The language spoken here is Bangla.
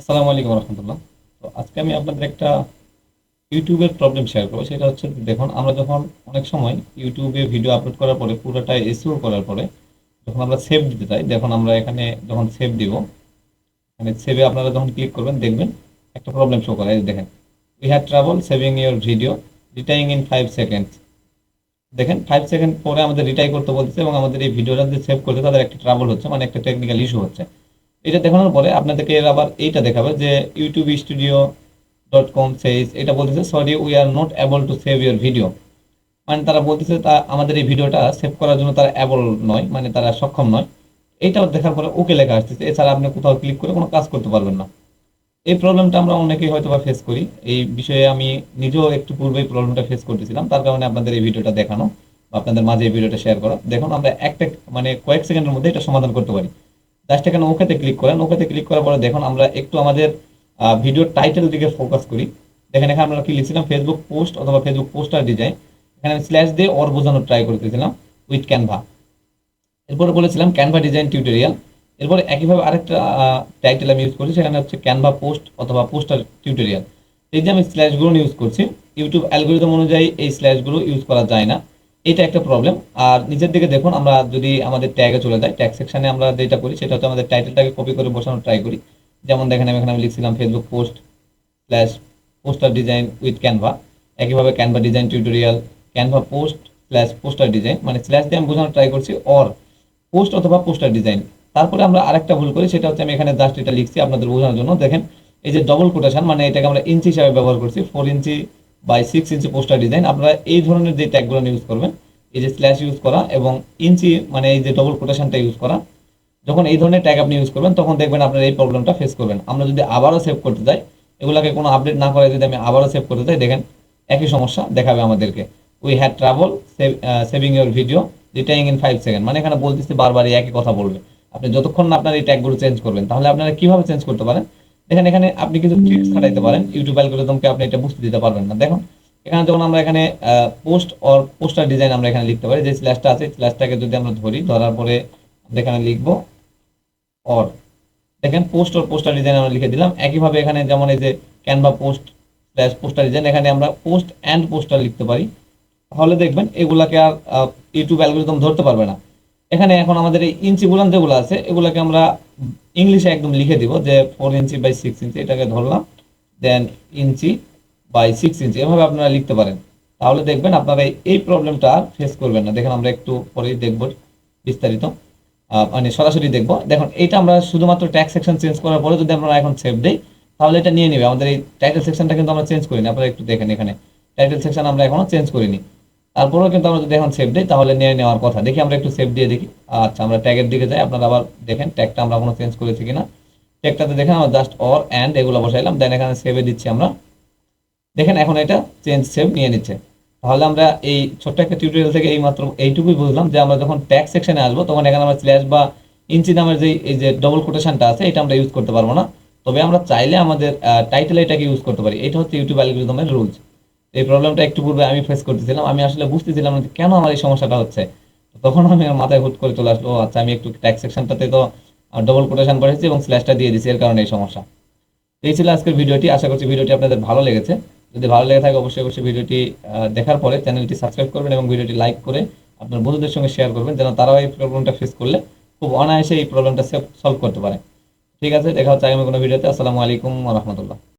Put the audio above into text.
আসসালামু আলাইকুম রহমতুল্লাহ। তো আজকে আমি আপনাদের একটা ইউটিউবের প্রবলেম শেয়ার করব। সেটা হচ্ছে, দেখুন, আমরা যখন অনেক সময় ইউটিউবে ভিডিও আপলোড করার পরে পুরোটা এসিও করার পরে, যখন আমরা সেভ দিতে চাই দেখুন, আমরা এখানে যখন সেভ দিব মানে সেভে আপনারা যখন ক্লিক করবেন, দেখবেন একটা প্রবলেম শো করে। দেখেন we have trouble saving your video retrying in five seconds দেখেন ফাইভ সেকেন্ড পরে আমাদের রিটাই করতে বলছে এবং আমাদের এই ভিডিওটা যে সেভ করতে তাদের একটা ট্রাভেল হচ্ছে মানে একটা টেকনিক্যাল ইস্যু হচ্ছে। এটা দেখানোর পরে আপনাদেরকে এর আবার এইটা দেখাবে যে YouTube studio dot com says এটা বলতেছে sorry we are not able to save your video মানে তারা বলতেছে, তা আমাদের এই ভিডিওটা সেভ করার জন্য তারা অ্যাবল নয় মানে তারা সক্ষম নয়। এইটা দেখার পরে ওকে লেখা আসতেছে, এছাড়া আপনি কোথাও ক্লিক করে কোনো কাজ করতে পারবেন না। এই প্রবলেমটা আমরা অনেকেই হয়তো বা ফেস করি। এই বিষয়ে আমি নিজেও একটু পূর্বেই প্রবলেমটা ফেস করতেছিলাম। তার কারণে আপনাদের এই ভিডিওটা দেখানো আপনাদের মাঝে এই ভিডিওটা শেয়ার করা। দেখুন, আমরা একটা মানে কয়েক সেকেন্ডের মধ্যে এটা সমাধান করতে পারি। জাস্ট এখানে ওকেতে ক্লিক করেন, ওকেতে ক্লিক করার পরে দেখুন আমরা একটু আমাদের ভিডিওর টাইটেল দিকে ফোকাস করি। দেখেন এখানে আমরা কি লিখছিলাম? ফেসবুক পোস্ট অথবা ফেসবুক পোস্টার ডিজাইন এখানে আমি স্ল্যাশ দিয়ে অর বোঝানোর ট্রাই করতেছিলাম উইথ ক্যানভা এরপরে বলেছিলাম ক্যানভা ডিজাইন টিউটোরিয়াল এরপরে একইভাবে আরেকটা টাইটেল আমি ইউজ করছি, সেখানে হচ্ছে ক্যানভা পোস্ট অথবা পোস্টার টিউটোরিয়াল এই যে আমি স্ল্যাশগুলো ইউজ করছি ইউটিউব অ্যালগোরিদম অনুযায়ী এই স্ল্যাশগুলো ইউজ করা যায় না। এটা একটা প্রবলেম আর নিচের দিকে দেখুন, আমরা যদি আমাদের ট্যাগে চলে যাই ট্যাগ সেকশনে আমরা যেটা করি, সেটা হচ্ছে আমাদের টাইটেলটাকে কপি করে বসানোর ট্রাই করি। যেমন দেখেন, আমি এখানে আমি লিখছিলাম Facebook post slash poster design with Canva একইভাবে Canva design tutorial Canva post slash poster design মানে স্ল্যাশ দিয়ে আমি বোঝানোর ট্রাই করছি অর পোস্ট অথবা পোস্টার ডিজাইন তারপরে আমরা আরেকটা ভুল করি, সেটা হচ্ছে আমি এখানে জাস্ট এটা লিখছি আপনাদের বোঝানোর জন্য। দেখেন, এই যে ডবল কোটেশন মানে এটাকে আমরা ইঞ্চি হিসাবে ব্যবহার করছি four inch by six inch poster design আপনারা এই ধরনের যে ট্যাগগুলো ইউজ করবেন, এই যে স্ল্যাশ ইউজ করা এবং ইঞ্চি মানে এই যে ডবল কোটেশনটা ইউজ করা, যখন এই ধরনের ট্যাগ আপনি ইউজ করবেন, তখন দেখবেন আপনার এই প্রবলেমটা ফেস করবেন। আমরা যদি আবারও সেভ করতে যাই এগুলোকে কোনো আপডেট না করে যদি আমি আবারও সেভ করতে চাই, দেখেন একই সমস্যা দেখাবে আমাদেরকে। We had trouble saving your video retrying in five second মানে এখানে বলতেছি বারবার একই কথা বলবে। আপনি যতক্ষণ না আপনার এই ট্যাগগুলো চেঞ্জ করবেন, তাহলে আপনারা কীভাবে চেঞ্জ করতে পারেন? দেখেন এখানে আপনি কিন্তু ট্রিক্স খাটাইতে পারেন। ইউটিউব অ্যালগোরিদমকে আপনি এটা বুঝতে দিতে পারবেন না। দেখুন, এখানে যখন আমরা এখানে পোস্ট অর পোস্টার ডিজাইন আমরা এখানে লিখতে পারি, যে স্ল্যাশটা আছে স্ল্যাশটাকে যদি আমরা ধরি, ধরার পরে আমরা এখানে লিখব অর দেখেন পোস্ট অর পোস্টার ডিজাইন আমরা লিখে দিলাম। একইভাবে এখানে যেমন এই যে Canva post slash poster design এখানে আমরা পোস্ট অ্যান্ড পোস্টার লিখতে পারি। তাহলে দেখবেন, এগুলাকে আর ইউটিউব অ্যালগোরিদম ধরতে পারবে না। এখানে এখন আমাদের এই ইঞ্চি বুলান যেগুলো আছে, এগুলোকে আমরা ইংলিশে একদম লিখে দিব যে four inch by six inch, এটাকে ধরলাম দেন ইঞ্চি বাই সিক্স ইঞ্চি, এভাবে আপনারা লিখতে পারেন। তাহলে দেখবেন আপনারা এই প্রবলেমটা আর ফেস করবেন না। দেখেন আমরা একটু পরেই দেখব বিস্তারিত। মানে সরাসরি দেখব। দেখুন এটা আমরা শুধুমাত্র ট্যাক্স সেকশন চেঞ্জ করার পরে যদি আমরা এখন সেভ দিই, তাহলে এটা নিয়ে নেবে। আমাদের এই টাইটেল সেকশনটা কিন্তু আমরা চেঞ্জ করিনি। আপনারা একটু দেখেন এখানে। টাইটেল সেকশন আমরা এখনও চেঞ্জ করিনি। তারপরেও কিন্তু আমরা যদি এখন সেভ দিই, তাহলে নিয়ে নেওয়ার কথা। দেখি আমরা একটু সেভ দিয়ে দেখি। আচ্ছা আমরা ট্যাগের দিকে যাই, আপনারা আবার দেখেন ট্যাগটা আমরা কোনো চেঞ্জ করেছি কিনা। ট্যাগটাতে দেখেন আমরা জাস্ট অর অ্যান্ড এগুলো বসাইলাম দেন এখানে সেভে দিচ্ছি আমরা। দেখেন এখন এটা চেঞ্জ সেভ নিয়ে নিচ্ছে। তাহলে আমরা এই ছোট্ট একটা টিউটোরিয়াল থেকে এই মাত্র এইটুকুই বুঝলাম যে আমরা যখন ট্যাগ সেকশনে আসব, তখন এখানে আমরা স্ল্যাশ বা ইঞ্চি নামের যে, এই যে ডবল কোটেশনটা আছে, এটা আমরা ইউজ করতে পারব না। তবে আমরা চাইলে আমাদের টাইটেলে এটাকে ইউজ করতে পারি। এটা হচ্ছে ইউটিউব অ্যালগোরিদমের রুলস এই প্রবলেমটা একটু পূর্বে আমি ফেস করতেছিলাম। আমি আসলে বুঝতেছিলাম না কেন আমার এই সমস্যাটা হচ্ছে। তখন আমি আমার মাথায় হুট করে চলে আসলো আচ্ছা আমি একটু ট্যাগ সেকশনটাতে তো ডবল কোটেশন করেছি এবং স্ল্যাশটা দিয়ে দিয়েছি, এর কারণে এই সমস্যা। এই ছিল আজকের ভিডিওটি। আশা করছি ভিডিওটি আপনাদের ভালো লেগেছে। যদি ভালো লেগে থাকে, অবশ্যই অবশ্যই ভিডিওটি দেখার পরে চ্যানেলটি সাবস্ক্রাইব করবেন এবং ভিডিওটি লাইক করে আপনার বন্ধুদের সঙ্গে শেয়ার করবেন, যেন তারাও এই প্রবলেমটা ফেস করলে খুব অনায়াসে এই প্রবলেমটা সলভ করতে পারে। ঠিক আছে, দেখা হচ্ছে আগামী কোনো ভিডিওতে। আসসালামু আলাইকুম রহমতুল্লাহ।